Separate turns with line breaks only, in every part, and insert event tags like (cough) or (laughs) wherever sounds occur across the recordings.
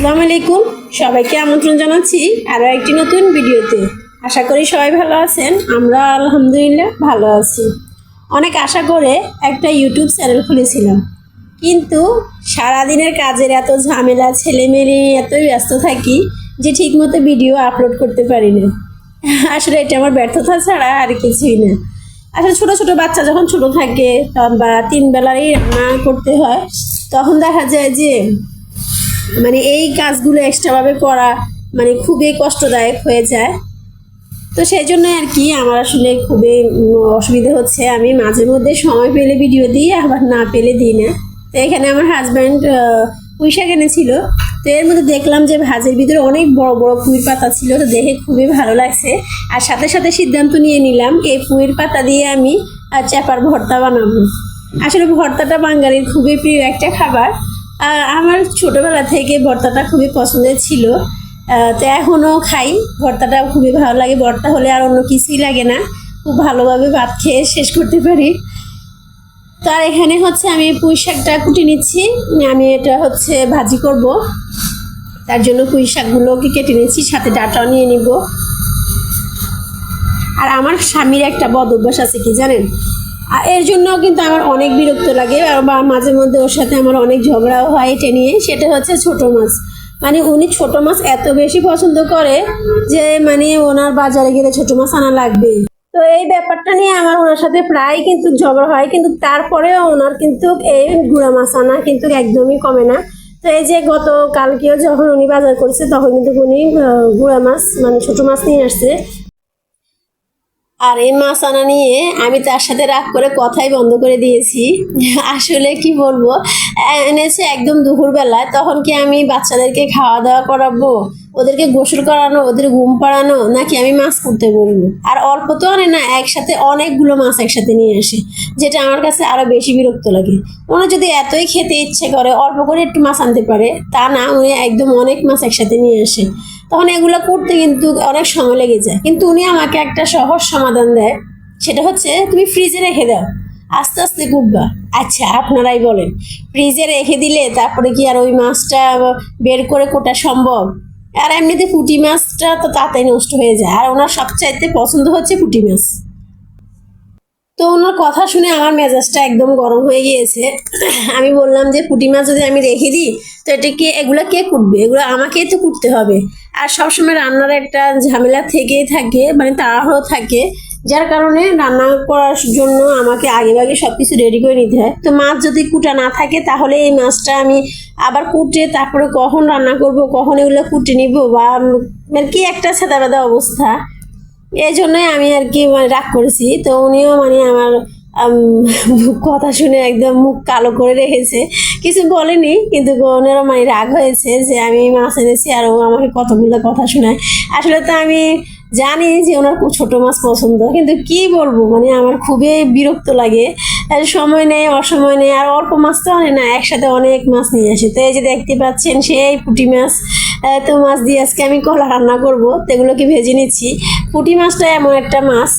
আসসালামু আলাইকুম। সবাইকে আমন্ত্রণ জানাচ্ছি আরও একটি নতুন ভিডিওতে। আশা করি সবাই ভালো আছেন। আমরা আলহামদুলিল্লাহ ভালো আছি। অনেক আশা করে একটা ইউটিউব চ্যানেল খুলেছিলাম। কিন্তু সারাদিনের কাজের এত ঝামেলা, ছেলেমেয়ে এত ব্যস্ত থাকি যে ঠিকমতো ভিডিও আপলোড করতে পারি না। আসলে এটা আমার ব্যর্থতা ছাড়া আর কিছুই না। আসলে ছোট ছোট বাচ্চা যখন ছোট থাকে বা তিন বেলারই রান্না করতে হয়, তখন দেখা যায় যে মানে এই কাজগুলো এক্সট্রাভাবে করা মানে খুবই কষ্টদায়ক হয়ে যায়। তো সেই জন্য আর কি আমার আসলে খুবই অসুবিধা হচ্ছে। আমি মাঝে মধ্যে সময় পেলে ভিডিও দিই আবার না পেলে দিই না। তো এখানে আমার হাজব্যান্ড পুঁইশাক এনেছিল। তো এর মধ্যে দেখলাম যে ভাজের ভিতরে অনেক বড় বড় পুঁইর পাতা ছিল। তো দেখে খুবই ভালো লাগছে। আর সাথে সাথে সিদ্ধান্ত নিয়ে নিলাম এই পুঁইর পাতা দিয়ে আমি আহ, চ্যাপার ভর্তা বানাবো। আসলে ভর্তাটা বাঙালির খুবই প্রিয় একটা খাবার। আমার ছোটবেলা থেকে ভর্তাটা খুবই পছন্দের ছিল। তো এখনও খাই। ভর্তাটা খুবই ভালো লাগে। ভর্তা হলে আর অন্য কিছুই লাগে না। খুব ভালোভাবে ভাত খেয়ে শেষ করতে পারি। তার এখানে হচ্ছে আমি পুঁই শাকটা কুটি নিচ্ছি। আমি এটা হচ্ছে ভাজি করব। তার জন্য পুঁই শাকগুলোকে কেটে নিচ্ছি। সাথে ডাটাও নিয়ে নিব। আর আমার স্বামীর একটা বদ অভ্যাস আছে কি জানেন? আর এর জন্য কিন্তু আমার অনেক বিরক্ত লাগে, বা মাঝে মধ্যে ওর সাথে আমার অনেক ঝগড়াও হয় এটা নিয়ে। সেটা হচ্ছে ছোট মাছ। মানে উনি ছোট মাছ এত বেশি পছন্দ করে যে মানে ওনার বাজারে গেলে ছোট মাছ আনা লাগবেই। তো এই ব্যাপারটা নিয়ে আমার ওনার সাথে প্রায় কিন্তু ঝগড়া হয়, কিন্তু তারপরেও ওনার কিন্তু এই গুঁড়া মাছ আনা কিন্তু একদমই কমে না। তো এই যে গত কালকেও যখন উনি বাজার করছে, তখন কিন্তু উনি গুঁড়া মাছ মানে ছোট মাছ নিয়ে আসছে। আর এই মাছ আনা নিয়ে আমি তার সাথে রাগ করে কথাই বন্ধ করে দিয়েছি। আসলে কি বলব? এনেছে একদম দুপুরবেলায়, তখন কি আমি বাচ্চাদেরকে খাওয়া দাওয়া করাবো? ওদেরকে গোসল করানো, ওদের ঘুম পাড়ানো, নাকি আমি মাছ করতে বলব? আর অল্প তো আনে না, একসাথে অনেকগুলো মাছ একসাথে নিয়ে আসে, যেটা আমার কাছে আরও বেশি বিরক্ত লাগে। ওনার যদি এতই খেতে ইচ্ছে করে, অল্প করে একটু মাছ আনতে পারে, তা না, উনি একদম অনেক মাছ একসাথে নিয়ে আসে। তখন এগুলো করতে কিন্তু অনেক সময় লেগে যায়। কিন্তু উনি আমাকে একটা সহজ সমাধান দেয়। সেটা হচ্ছে তুমি ফ্রিজে রেখে দাও। আস্তে আস্তে কুটবা। আচ্ছা আপনারাই বলেন। ফ্রিজে রেখে দিলে তারপরে কি আর ওই মাছটা বের করে কোটা সম্ভব? আর এমনিতে পুঁটি মাছটা তো তাড়াতাড়ি নষ্ট হয়ে যায়। আর ওনার সবচাইতে পছন্দ হচ্ছে পুঁটি মাছ। তো ওনার কথা শুনে আমার মেজাজটা একদম গরম হয়ে গিয়েছে। আমি বললাম যে, পুঁটি মাছ যদি আমি রেখে দিই, তো এটা কে, এগুলো কে কুটবে? এগুলো আমাকেই তো কুটতে হবে। আর সবসময় রান্নার একটা ঝামেলা থেকেই থাকে মানে তাড়াহুড়ো থাকে। যার কারণে রান্না করার জন্য আমাকে আগে আগে সব কিছু রেডি করে নিতে হয়। তো মাছ যদি কুটা না থাকে, তাহলে এই মাছটা আমি আবার কুটে তারপরে কখন রান্না করব, কখন এগুলো কুটে নিব বা মানে কি একটা সাদা অবস্থা। এই জন্যই আমি আর কি মানে রাগ করেছি। তো উনিও মানে আমার কথা শুনে একদম মুখ কালো করে রেখেছে। কিছু বলেনি, কিন্তু ওনারও মানে রাগ হয়েছে যে আমি মাছ এনেছি আর ও আমাকে কতগুলো কথা শোনায়। আসলে তো আমি জানি যে ওনার ছোটো মাছ পছন্দ, কিন্তু কি বলব? মানে আমার খুবই বিরক্ত লাগে। সময় নেই, অসময় নেই, আর অল্প মাছ তো আনে না, একসাথে অনেক মাছ নিয়ে আসে। তো এই যে দেখতে পাচ্ছেন সেই পুঁটি মাছ তো মাছ দিয়ে আজকে আমি কলা রান্না করব তো এগুলোকে ভেজে নিচ্ছি। পুঁটি মাছটা এমন একটা মাছ,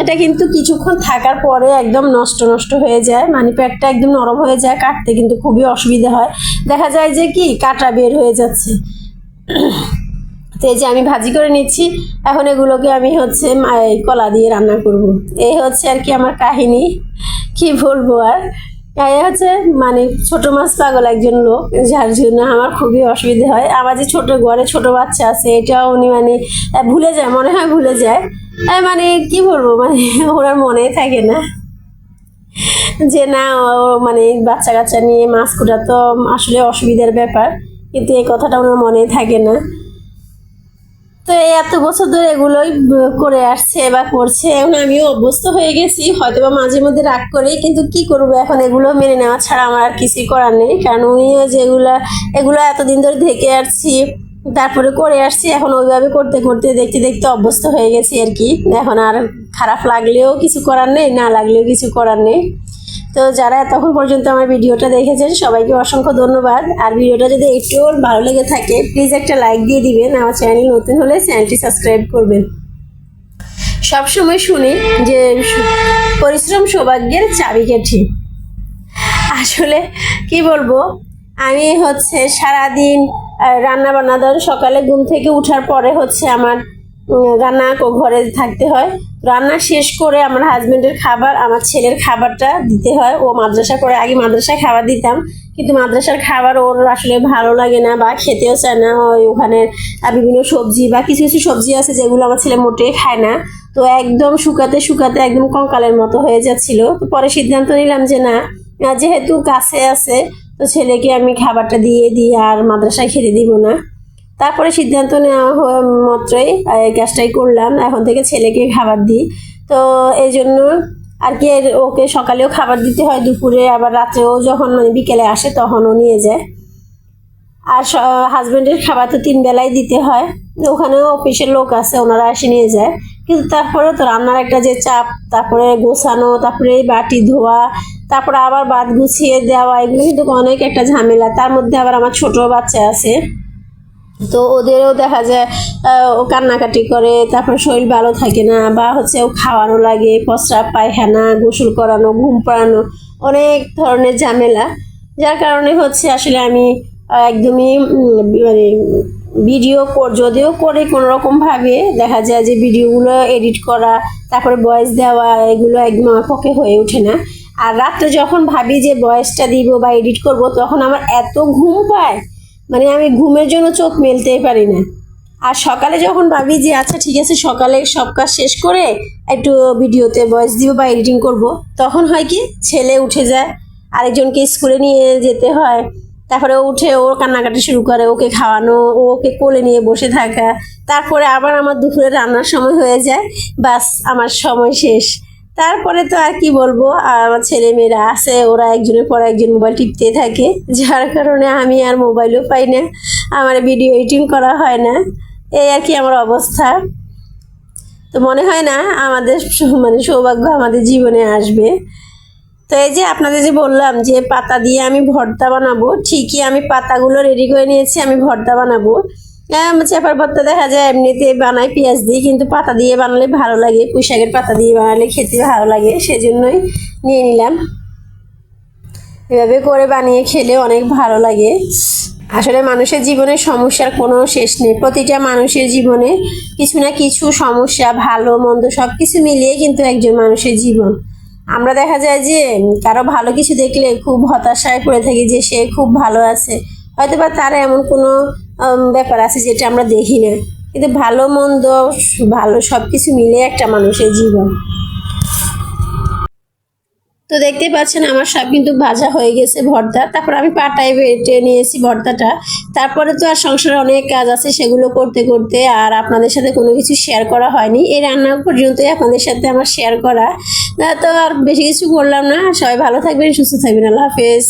এটা কিন্তু কিছুক্ষণ থাকার পরে একদম নষ্ট নষ্ট হয়ে যায় মানে পেটটা একদম নরম হয়ে যায়, কাটতে কিন্তু খুবই অসুবিধা হয়। দেখা যায় যে কি, কাটা বের হয়ে যাচ্ছে। তো এই যে আমি ভাজি করে নিচ্ছি, এখন এগুলোকে আমি হচ্ছে কলা দিয়ে রান্না করব। এই হচ্ছে আর কি আমার কাহিনী, কি বলব আর? এই হচ্ছে মানে ছোট মাছ পাগল একজন লোক, যার জন্য আমার খুবই অসুবিধে হয়। আমার যে ছোট ঘরে ছোট বাচ্চা আছে, এটাও উনি মানে ভুলে যায়, মনে হয় ভুলে যায়। মানে কি বলব মানে (laughs) ওনার মনেই থাকে না। যে না মানে বাচ্চা কাচ্চা নিয়ে মাছ কোটা তো আসলে অসুবিধার ব্যাপার, কিন্তু এই কথাটা ওনার মনেই থাকে না। তো এই এত বছর ধরে এগুলোই করে আসছে বা করছে। এখন আমিও অভ্যস্ত হয়ে গেছি হয়তো বা মাঝে মধ্যে রাগ করি, কিন্তু কি করব এখন এগুলো মেনে নেওয়া ছাড়া আমার আর কিছুই করার নেই। কারণ উনিও যেগুলো এগুলো এতদিন ধরে ঢেকে আসছি, তারপরে করে আসছি, এখন ওইভাবে করতে করতে দেখতে দেখতে অভ্যস্ত হয়ে গেছি আর কি। এখন আর খারাপ লাগলেও কিছু করার নেই, না লাগলেও কিছু করার নেই। তো যারা এতক্ষণ পর্যন্ত আমার ভিডিওটা দেখেছেন, সবাইকে অসংখ্য ধন্যবাদ। আর ভিডিওটা যদি একটুও ভালো লেগে থাকে প্লিজ একটা লাইক দিয়ে দিবেন। আমার চ্যানেল নতুন হলে চ্যানেলটি সাবস্ক্রাইব করবেন। সবসময় শুনি যে পরিশ্রম সৌভাগ্যের চাবিকাঠি আসলে কি বলব, আমি হচ্ছে সারাদিন রান্না বান্না ধর, সকালে ঘুম থেকে উঠার পরে হচ্ছে আমার রান্না ঘরে থাকতে হয়। রান্না শেষ করে আমার হাজবেন্ডের খাবার, আমার ছেলের খাবারটা দিতে হয়। ও মাদ্রাসা করে, আগে মাদ্রাসায় খাবার দিতাম। কিন্তু মাদ্রাসার খাবার ওর আসলে ভালো লাগে না বা খেতেও চায় না। ওই ওখানে বিভিন্ন সবজি বা কিছু কিছু সবজি আছে যেগুলো আমার ছেলে মোটেই খায় না। তো একদম শুকাতে শুকাতে একদম কঙ্কালের মতো হয়ে যাচ্ছিল। তো পরে সিদ্ধান্ত নিলাম যে না যেহেতু কাছে আছে, তো ছেলেকে আমি খাবারটা দিয়ে দিই আর মাদ্রাসায় খেতে দিব না। তারপরে সিদ্ধান্ত নেওয়া মাত্রই এই কাজটাই করলাম। এখন থেকে ছেলেকে খাবার দিই। তো এই জন্য আর কি ওকে সকালেও খাবার দিতে হয়, দুপুরে আবার রাত্রেও যখন মানে বিকেলে আসে তখন ও নিয়ে যায়। আর হাজব্যান্ডের খাবার তো তিন বেলায় দিতে হয়। ওখানেও অফিসের লোক আছে, ওনারা এসে নিয়ে যায়। কিন্তু তারপরে তো রান্নার একটা যে চাপ, তারপরে গোছানো, তারপরে এই বাটি ধোয়া, তারপরে আবার বাদ গুছিয়ে দেওয়া, এগুলো কিন্তু অনেক একটা ঝামেলা। তার মধ্যে আবার আমার ছোট বাচ্চা আছে। তো ওদেরও দেখা যায় ও কান্নাকাটি করে, তারপর শরীর ভালো থাকে না, বা হচ্ছে ও খাওয়ানো লাগে প্রস্রাব পায়খানা, গোসল করানো, ঘুম পাড়ানো, অনেক ধরনের ঝামেলা। যার কারণে হচ্ছে আসলে আমি একদমই মানে ভিডিও যদিও করে কোনো রকমভাবে দেখা যায় যে ভিডিওগুলো এডিট করা, তারপরে ভয়েস দেওয়া, এগুলো একদম আমার পক্ষে হয়ে ওঠে না। আর রাত্রে যখন ভাবি যে ভয়েসটা দিব বা এডিট করব, তখন আমার এত ঘুম পায় মানে আমি ঘুমের জন্য চোখ মেলতেই পারি না। আর সকালে যখন ভাবি যে আচ্ছা ঠিক আছে, সকালে সব কাজ শেষ করে একটু ভিডিওতে ভয়েস দিব বা এডিটিং করব, তখন হয় কি, ছেলে উঠে যায়, আরেকজনকে স্কুলে নিয়ে যেতে হয়। তারপরে উঠে ওর কান্নাকাটি শুরু করে, ওকে খাওয়ানো ওকে কোলে নিয়ে বসে থাকা। তারপরে আবার আমার দুপুরে রান্নার সময় হয়ে যায়। বাস আমার সময় শেষ। তারপরে তো আর কি বলব আমার ছেলে মেয়েরা আছে, ওরা একজনের পর একজন মোবাইল টিপতে থাকে, যার কারণে আমি আর মোবাইলও পাই না, আমার ভিডিও এডিটিং করা হয় না, এই আর কি আমার অবস্থা। তো মনে হয় না আমাদের মানে সৌভাগ্য আমাদের জীবনে আসবে। তো এই যে আপনাদের যে বললাম যে পাতা দিয়ে আমি ভর্তা বানাবো, ঠিকই আমি পাতাগুলো রেডি করে নিয়েছি, আমি ভর্তা বানাবো। চেপার ভর্তা দেখা যায়, এমনিতে বানাই পেঁয়াজ দিয়ে, কিন্তু পাতা দিয়ে বানালে ভালো লাগে পুঁই শাকের পাতা দিয়ে বানালে খেতে ভালো লাগে, সেজন্যই নিয়ে নিলাম। এভাবে করে বানিয়ে খেলে অনেক ভালো লাগে। আসলে মানুষের জীবনে সমস্যার কোনো শেষ নেই। প্রতিটা মানুষের জীবনে কিছু না কিছু সমস্যা, ভালো, মন্দ সব কিছু মিলিয়ে কিন্তু একজন মানুষের জীবন। আমরা দেখা যায় যে, কারও ভালো কিছু দেখলে খুব হতাশায় পড়ে থাকি যে, সে খুব ভালো আছে। হয়তো বা তার এমন কোনো ব্যাপার আছে যেটা আমরা দেখি না। কিন্তু ভালো, মন্দ, ভালো সব কিছু মিলিয়ে একটা মানুষের জীবন। তো দেখতে পাচ্ছেন আমার সব কিন্তু ভাজা হয়ে গেছে ভর্তা। তারপর আমি পাটায় বেটে নিয়েছি ভর্তাটা। তারপরে তো আর সংসারে অনেক কাজ আছে, সেগুলো করতে করতে আর আপনাদের সাথে কোনো কিছু শেয়ার করা হয়নি। এই রান্না পর্যন্তই আপনাদের সাথে আমার শেয়ার করা। তো আর বেশি কিছু করলাম না। সবাই ভালো থাকবেন, সুস্থ থাকবেন। আল্লাহ হাফেজ।